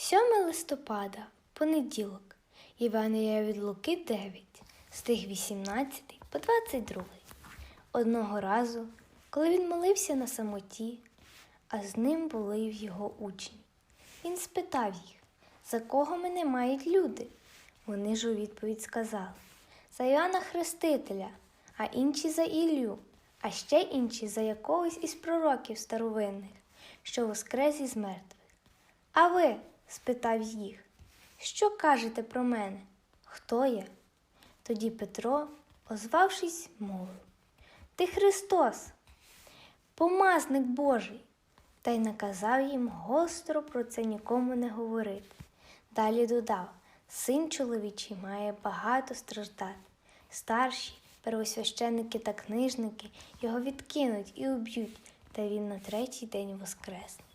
7 листопада, понеділок, Євангелія від Луки 9, стих 18 по 22. Одного разу, коли він молився на самоті, а з ним були його учні, він спитав їх, за кого мене мають люди? Вони ж у відповідь сказали за Іоанна Хрестителя, а інші за Іллю, а ще інші за якогось із пророків старовинних, що воскрес із мертвих. А ви? Спитав їх, що кажете про мене? Хто я? Тоді Петро, озвавшись, мовив Ти Христос, помазник Божий, та й наказав їм гостро про це нікому не говорити. Далі додав Син чоловічий має багато страждати. Старші, первосвященники та книжники його відкинуть і уб'ють, та він на третій день воскресне.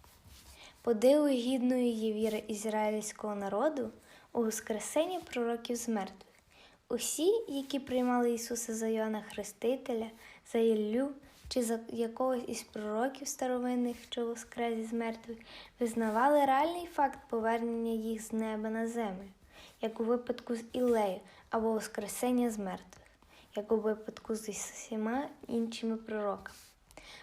Подивою гідною є віра ізраїльського народу у воскресення пророків з мертвих. Усі, які приймали Ісуса за Йоанна Хрестителя, за Іллю чи за якогось із пророків старовинних, що воскрес із мертвих, визнавали реальний факт повернення їх з неба на землю, як у випадку з Іллею або Воскресення з мертвих, як у випадку з усіма іншими пророками.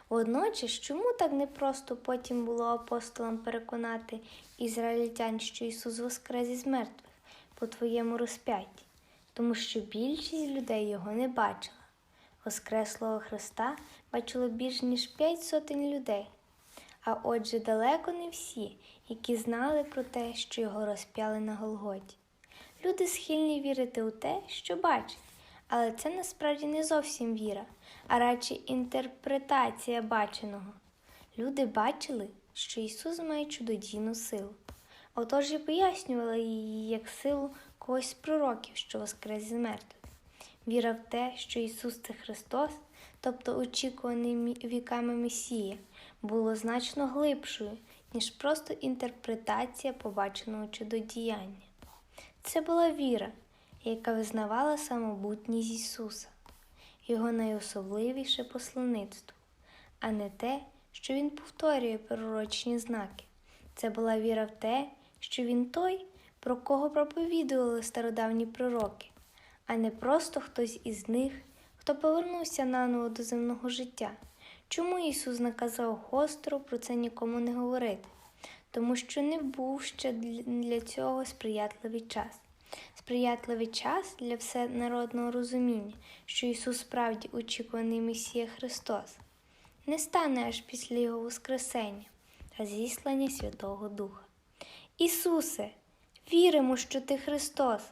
Водночас, чому так непросто потім було апостолам переконати ізраїльтян, що Ісус воскрес із мертвих по твоєму розп'ятті? Тому що більшість людей його не бачила. Воскреслого Христа бачило більш ніж п'ять сотень людей. А отже, далеко не всі, які знали про те, що його розп'яли на Голготі. Люди схильні вірити у те, що бачать, але це насправді не зовсім віра, а радше інтерпретація баченого. Люди бачили, що Ісус має чудодійну силу. Отож і пояснювали її як силу когось з пророків, що воскрес з мертвих. Віра в те, що Ісус це Христос, тобто очікуваний віками Месія, було значно глибшою, ніж просто інтерпретація побаченого чудодіяння. Це була віра, яка визнавала самобутність Ісуса, Його найособливіше послаництво, а не те, що Він повторює пророчні знаки. Це була віра в те, що Він той, про кого проповідували стародавні пророки, а не просто хтось із них, хто повернувся наново до земного життя. Чому Ісус наказав гостро про це нікому не говорити? Тому що не був ще для цього сприятливий час. Сприятливий час для всенародного розуміння, що Ісус справді очікуваний Месія Христос, не стане аж після Його Воскресення та зіслання Святого Духа. Ісусе, віримо, що Ти Христос,